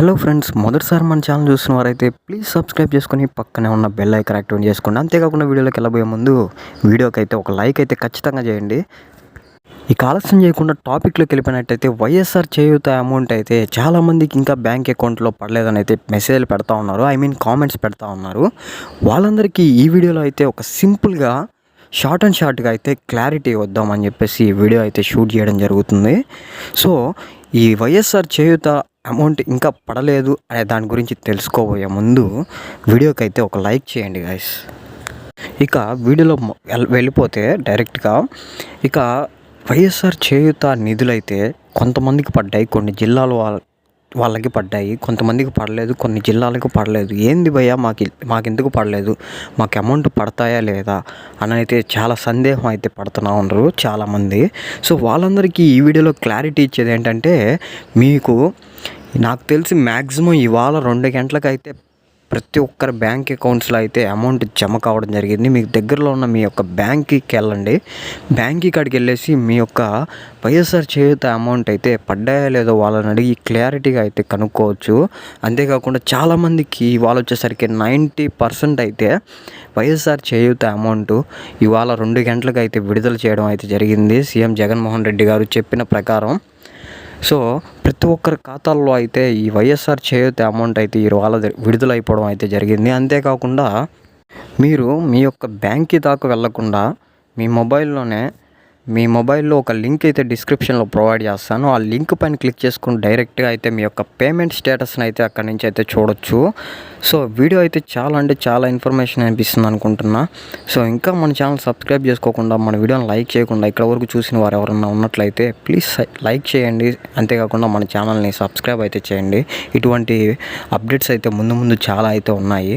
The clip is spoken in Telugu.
హలో ఫ్రెండ్స్ మొదటిసారి మన ఛానల్ చూసిన వారైతే ప్లీజ్ సబ్స్క్రైబ్ చేసుకొని పక్కనే ఉన్న బెల్ ఐకన్ యాక్టివేట్ చేసుకోండి. అంతేకాకుండా వీడియోలోకి వెళ్ళబోయే ముందు వీడియోకి అయితే ఒక లైక్ అయితే ఖచ్చితంగా చేయండి. ఈ ఆలస్యం చేయకుండా టాపిక్లోకి వెళ్ళిపోయినట్టయితే వైఎస్ఆర్ చేయూత అమౌంట్ అయితే చాలామందికి ఇంకా బ్యాంక్ అకౌంట్లో పడలేదని అయితే మెసేజ్లు పెడతా ఉన్నారు. ఐ మీన్ కామెంట్స్ పెడతా ఉన్నారు. వాళ్ళందరికీ ఈ వీడియోలో అయితే ఒక సింపుల్గా షార్ట్ అండ్ షార్ట్గా అయితే క్లారిటీ వద్దామని చెప్పేసి ఈ వీడియో అయితే షూట్ చేయడం జరుగుతుంది. సో ఈ వైఎస్ఆర్ చేయూత అమౌంట్ ఇంకా పడలేదు అనే దాని గురించి తెలుసుకోబోయే ముందు వీడియోకి అయితే ఒక లైక్ చేయండి గాయస్ ఇక వీడియోలో వెళ్ళిపోతే డైరెక్ట్గా ఇక వైఎస్ఆర్ చేయూత నిధులైతే కొంతమందికి పడ్డాయి కొన్ని జిల్లాల వాళ్ళ వాళ్ళకి పడ్డాయి కొంతమందికి పడలేదు కొన్ని జిల్లాలకు పడలేదు. ఏంది భయ్యా మాకు మాకెందుకు పడలేదు? మాకు అమౌంట్ పడతాయా లేదా? అని అయితే చాలా సందేహం అయితే పడుతున్నా ఉన్నారు చాలామంది. సో వాళ్ళందరికీ ఈ వీడియోలో క్లారిటీ ఇచ్చేది ఏంటంటే మీకు నాకు తెలిసి మ్యాక్సిమం ఇవాళ రెండు గంటలకైతే ప్రతి ఒక్కరి బ్యాంక్ అకౌంట్స్లో అయితే అమౌంట్ జమ కావడం జరిగింది. మీకు దగ్గరలో ఉన్న మీ యొక్క బ్యాంక్కి వెళ్ళండి. బ్యాంక్కి కాడికి వెళ్ళేసి మీ యొక్క వైఎస్ఆర్ చేయూత అమౌంట్ అయితే పడ్డాయా లేదో వాళ్ళని అడిగి క్లారిటీగా అయితే కనుక్కోవచ్చు. అంతేకాకుండా చాలామందికి ఇవాళ వచ్చేసరికి నైంటీ పర్సెంట్ అయితే వైఎస్ఆర్ చేయూత అమౌంట్ ఇవాళ రెండు గంటలకు అయితే విడుదల చేయడం అయితే జరిగింది. సీఎం జగన్మోహన్ రెడ్డి గారు చెప్పిన ప్రకారం సో ప్రతి ఒక్కరి ఖాతాల్లో అయితే ఈ వైఎస్ఆర్ చేయూత అమౌంట్ అయితే ఈ వాళ్ళ విడుదల అయిపోవడం అయితే జరిగింది. అంతేకాకుండా మీరు మీ యొక్క బ్యాంక్కి దాకా వెళ్ళకుండా మీ మొబైల్లోనే మీ మొబైల్లో ఒక లింక్ అయితే డిస్క్రిప్షన్లో ప్రొవైడ్ చేస్తాను. ఆ లింక్ పైన క్లిక్ చేసుకుని డైరెక్ట్గా అయితే మీ యొక్క పేమెంట్ స్టేటస్ని అయితే అక్కడి నుంచి అయితే చూడొచ్చు. సో వీడియో అయితే చాలా అంటే చాలా ఇన్ఫర్మేషన్ అనిపిస్తుంది అనుకుంటున్నా. సో ఇంకా మన ఛానల్ సబ్స్క్రైబ్ చేసుకోకుండా మన వీడియోని లైక్ చేయకుండా ఇక్కడ వరకు చూసిన వారు ఎవరన్నా ఉన్నట్లయితే ప్లీజ్ లైక్ చేయండి. అంతేకాకుండా మన ఛానల్ని సబ్స్క్రైబ్ అయితే చేయండి. ఇటువంటి అప్డేట్స్ అయితే ముందు ముందు చాలా అయితే ఉన్నాయి.